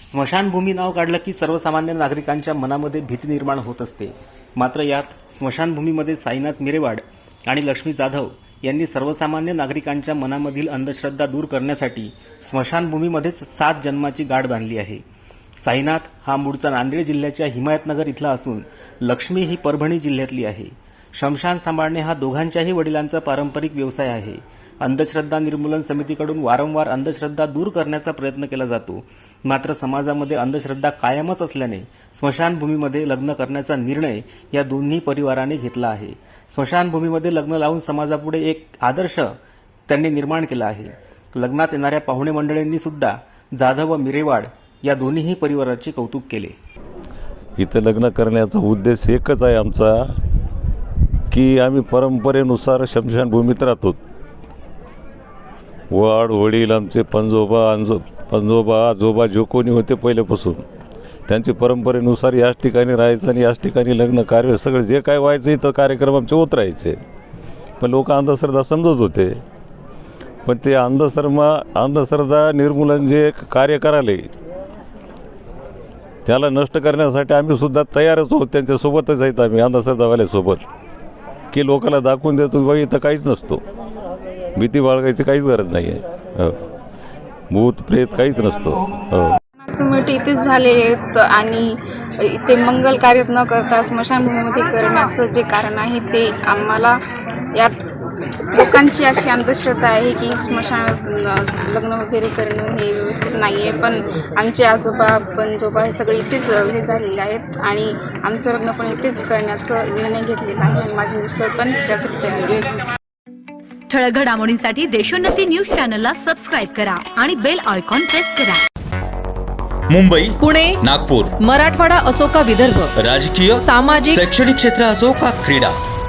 स्मशानभूमी नाव काढलं की सर्वसामान्य नागरिकांच्या मनामध्ये भीती निर्माण होत असते. मात्र यात स्मशानभूमीमध्ये साईनाथ मिरेवाड आणि लक्ष्मी जाधव यांनी सर्वसामान्य नागरिकांच्या मनामधील अंधश्रद्धा दूर करण्यासाठी स्मशानभूमीमध्येच सात जन्माची गाठ बांधली आहे. साईनाथ हा मूळचा नांदेड जिल्ह्याच्या हिमायतनगर इथला असून लक्ष्मी ही परभणी जिल्ह्यातली आहे. शमशान सांभाळणे हा दोघांच्याही वडिलांचा पारंपरिक व्यवसाय आहे. अंधश्रद्धा निर्मूलन समितीकडून वारंवार अंधश्रद्धा दूर करण्याचा प्रयत्न केला जातो. मात्र समाजामध्ये अंधश्रद्धा कायमच असल्याने स्मशानभूमीमध्ये लग्न करण्याचा निर्णय या दोन्ही परिवाराने घेतला आहे. स्मशानभूमीमध्ये लग्न लावून समाजापुढे एक आदर्श त्यांनी निर्माण केला आहे. लग्नात येणाऱ्या पाहुणे मंडळींनी सुद्धा जाधव व मिरेवाड या दोन्हीही परिवाराचे कौतुक केले. इथं लग्न करण्याचा उद्देश एकच आहे आमचा की आम्ही परंपरेनुसार शमशानभूमीत राहतो. वाड वडील आमचे पंजोबा अंजो पंजोबा आजोबा जो कोणी होते पहिल्यापासून त्यांची परंपरेनुसार याच ठिकाणी राहायचं आणि याच ठिकाणी लग्न कार्य सगळं जे काय व्हायचं इथं कार्यक्रम आमचे होत राहायचे. पण लोक अंधश्रद्धा समजत होते. पण ते अंधश्रमा अंधश्रद्धा निर्मूलन जे कार्य कराले त्याला नष्ट करण्यासाठी आम्ही सुद्धा तयारच आहोत. त्यांच्यासोबतच आहेत आम्ही अंधश्रद्धावाल्यासोबत. की लोकांना दाखवून देतो बाई इथं काहीच नसतो. भीती बाळगायची काहीच गरज नाही आहे हो. भूत प्रेत काहीच नसतो. हो. इथेच झालेले आहेत आणि इथे मंगल कार्य न करता स्मशानभूमीमध्ये करण्याचं जे कारण आहे ते आम्हाला यात लोकांची अशी अंधश्रद्धा आहे की स्मशानात न- लग्न वगैरे करणं हे व्यवस्थित नाही आहे पण आमचे आजोबा पणजोबा हे सगळे इथेच हे झालेले आहेत. आणि आमचं लग्न पण इथेच करण्याचं निर्णय घेतलेला आहे आणि माझे मिस्टर पण त्यासाठी तयार आहेत. ठळक घडामोडींसाठी देशोन्नती न्यूज चॅनलला सबस्क्राईब करा आणि बेल आयकॉन प्रेस करा. मुंबई पुणे नागपूर मराठवाडा असो का विदर्भ राजकीय सामाजिक शैक्षणिक क्षेत्र असो का क्रीडा